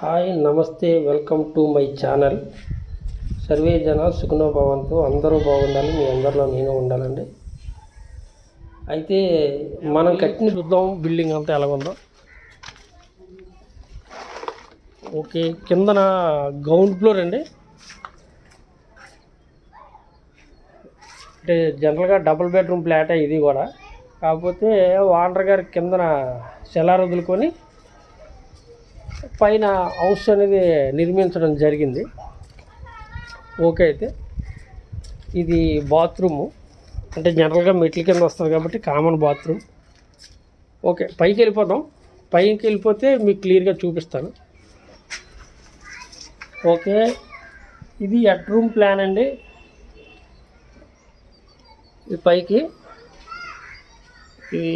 Hi నమస్తే welcome to my channel. సర్వే జన సుఖనో భవంతు. అందరూ బాగుండాలి మీ అందరిలో నేను ఉండాలండి. అయితే మనం కట్టిన చూద్దాం బిల్డింగ్ అంతా ఎలాగుందో. ఓకే కిందన గ్రౌండ్ ఫ్లోర్ అండి. అంటే జనరల్గా డబుల్ బెడ్రూమ్ ఫ్లాటే ఇది కూడా. కాకపోతే వాండర్ గారి కిందన సెలార్ వదులుకొని పైన హౌస్ అనేది నిర్మించడం జరిగింది. ఓకే అయితే. ఇది బాత్రూము. అంటే జనరల్గా మెట్ల కింద వస్తుంది కాబట్టి కామన్ బాత్రూమ్. ఓకే పైకి వెళ్ళిపోదాం. పైకి వెళ్ళిపోతే మీకు క్లియర్గా చూపిస్తాను. ఓకే. ఇది ఎట్ రూమ్ ప్లాన్ అండి. ఇది పైకి. ఈ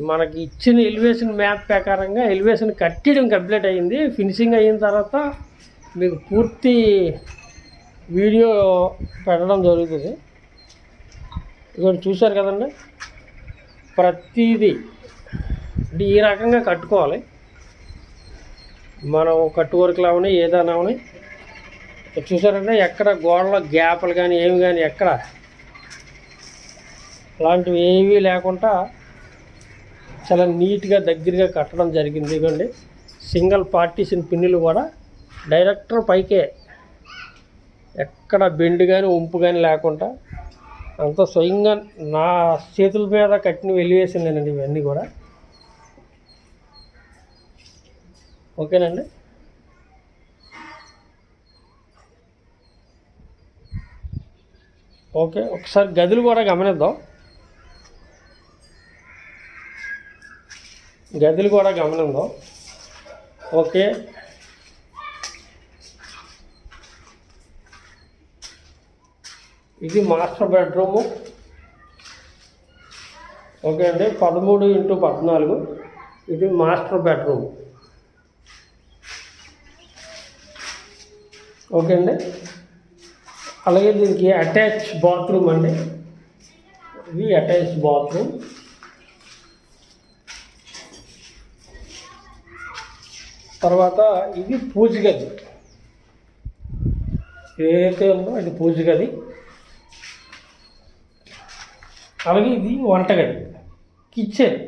మనకి ఇచ్చిన ఎలివేషన్ మ్యాప్ ప్రకారంగా ఎలివేషన్ కట్టడం కంప్లీట్ అయ్యింది. ఫినిషింగ్ అయిన తర్వాత మీకు పూర్తి వీడియో పెట్టడం జరుగుతుంది. ఇక్కడ చూశారు కదండి? ప్రతిదీ అంటే ఈ రకంగా కట్టుకోవాలి. మనం కట్టు వర్క్లు అవని ఏదైనా అవని చూసారంటే ఎక్కడ గోడలో గ్యాప్లు కానీ ఏమి కానీ ఎక్కడ అలాంటివి ఏవీ లేకుండా చాలా నీట్గా దగ్గరగా కట్టడం జరిగింది. ఇవ్వండి సింగిల్ పార్టీషన్ పిన్నులు కూడా డైరెక్టర్ పైకే ఎక్కడ బెండ్ కానీ ఉంపు కానీ లేకుండా అంత స్వయంగా నా చేతుల మీద కట్టిన వెలివేసినానండి ఇవన్నీ కూడా. ఓకేనండి? ఓకే. ఒకసారి గదులు కూడా గమనిద్దాం. గదులు కూడా గమనంలో. ఓకే. ఇది మాస్టర్ బెడ్రూము. ఓకే అండి పదమూడు ఇంటూ పద్నాలుగు. ఇది మాస్టర్ బెడ్రూమ్. ఓకే అండి. అలాగే దీనికి అటాచ్ బాత్రూమ్ అండి. ఇది అటాచ్ బాత్రూమ్. తర్వాత ఇది పూజ గది. ఏదైతే ఉందో ఇది పూజ గది. అలాగే ఇది వంటగది. కిచెన్.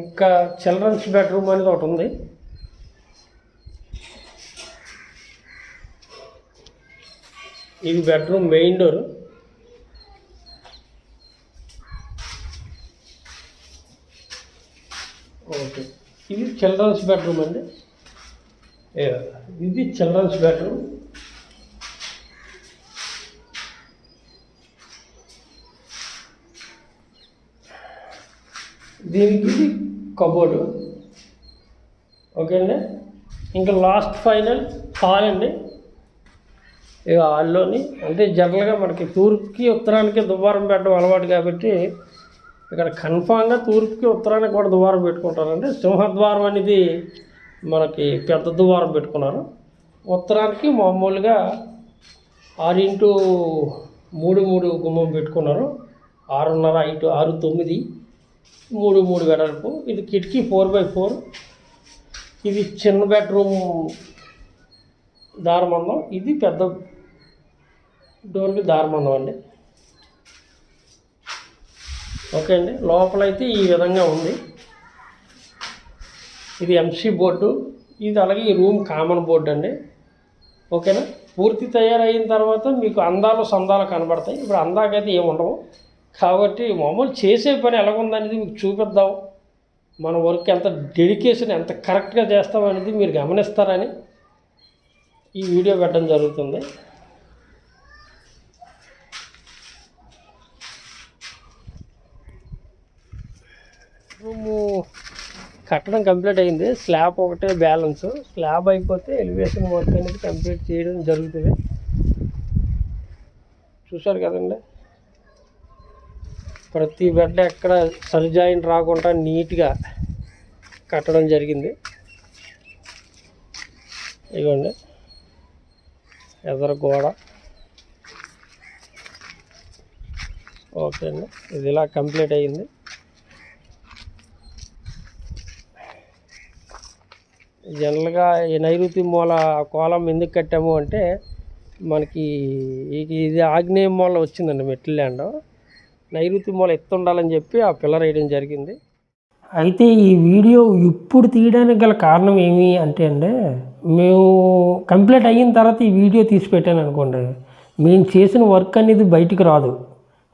ఇంకా చిల్డ్రన్స్ బెడ్రూమ్ అనేది ఒకటి ఉంది. ఇది బెడ్రూమ్ మెయిన్ డోర్. ఓకే. ఇది చిల్డ్రన్స్ బెడ్రూమ్ అండి. ఇది చిల్డ్రన్స్ బెడ్రూమ్ దీనికి ఇది కబోర్డు ఓకే అండి ఇంకా లాస్ట్ ఫైనల్ హాల్ అండి. ఇక హాల్లోని అంటే జనరల్గా మనకి తూర్పుకి ఉత్తరానికి దువ్వారం పెట్టడం అలవాటు కాబట్టి ఇక్కడ కన్ఫామ్గా తూర్పుకి ఉత్తరానికి కూడా ద్వారం పెట్టుకుంటారండి. సింహద్వారం అనేది మనకి పెద్ద ద్వారం పెట్టుకున్నారు. ఉత్తరానికి మామూలుగా ఆరింటూ మూడు మూడు గుమ్మం పెట్టుకున్నారు. ఆరున్నర ఐటు ఆరు తొమ్మిది మూడు మూడు వెడల్పు. ఇది కిటికీ ఫోర్ బై ఫోర్. ఇది చిన్న బెడ్రూమ్ దారమందం. ఇది పెద్ద డోర్కి దారమందం అండి. ఓకే అండి. లోపలైతే ఈ విధంగా ఉంది. ఇది ఎంసీ బోర్డు. ఇది అలాగే ఈ రూమ్ కామన్ బోర్డు అండి. ఓకేనా? పూర్తి తయారైన తర్వాత మీకు అందాలు సందాలు కనబడతాయి. ఇప్పుడు అందాకైతే ఏముండవు కాబట్టి మామూలు చేసే పని ఎలాగుందనేది మీకు చూపిద్దాం. మన వర్క్ ఎంత డెడికేషన్ ఎంత కరెక్ట్గా చేస్తాం అనేది మీరు గమనిస్తారని ఈ వీడియో పెట్టడం జరుగుతుంది. రూము కట్టడం కంప్లీట్ అయింది. స్లాబ్ ఒకటే బ్యాలెన్స్ స్లాబ్ అయిపోతే ఎలివేషన్ వర్క్ అనేది కంప్లీట్ చేయడం జరుగుతుంది. చూశారు కదండి? ప్రతి బెడ్ ఎక్కడ సరిజాయిన్ రాకుండా నీట్గా కట్టడం జరిగింది. ఇదిగోండి. ఎదర గోడ. ఓకే అండి. ఇది ఇలా కంప్లీట్ అయ్యింది జనరల్గా ఈ నైరుతి మూల కోలం ఎందుకు కట్టాము అంటే మనకి ఇది ఆగ్నేయ మూల వచ్చిందండి మెట్ల ల్యాండ్. నైరుతి మూల ఎత్తు ఉండాలని చెప్పి ఆ పిల్లర్ వేయడం జరిగింది. అయితే ఈ వీడియో ఇప్పుడు తీయడానికి గల కారణం ఏమి అంటే అండి మేము కంప్లీట్ అయిన తర్వాత ఈ వీడియో తీసి పెట్టాను అనుకోండి మేము చేసిన వర్క్ అనేది బయటికి రాదు.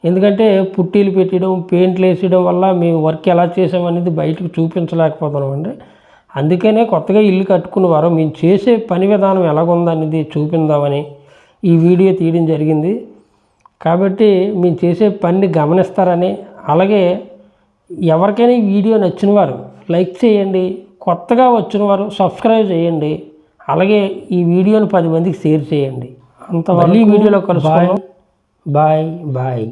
ఎందుకంటే పుట్టీలు పెట్టడం పెయింట్లు వేసేయడం వల్ల మేము వర్క్ ఎలా చేసామనేది బయటకు చూపించలేకపోతున్నాం అండి. అందుకనే కొత్తగా ఇల్లు కట్టుకునేవారు మేము చేసే పని విధానం ఎలాగుందనేది చూపిందామని ఈ వీడియో తీయడం జరిగింది. కాబట్టి మేము చేసే పనిని గమనిస్తారని అలాగే ఎవరికైనా ఈ వీడియో నచ్చిన వారు లైక్ చేయండి కొత్తగా వచ్చిన వారు సబ్స్క్రైబ్ చేయండి అలాగే ఈ వీడియోని పది మందికి షేర్ చేయండి. అంత మళ్ళీ వీడియోలో కలుసుకుందాం. Bye bye.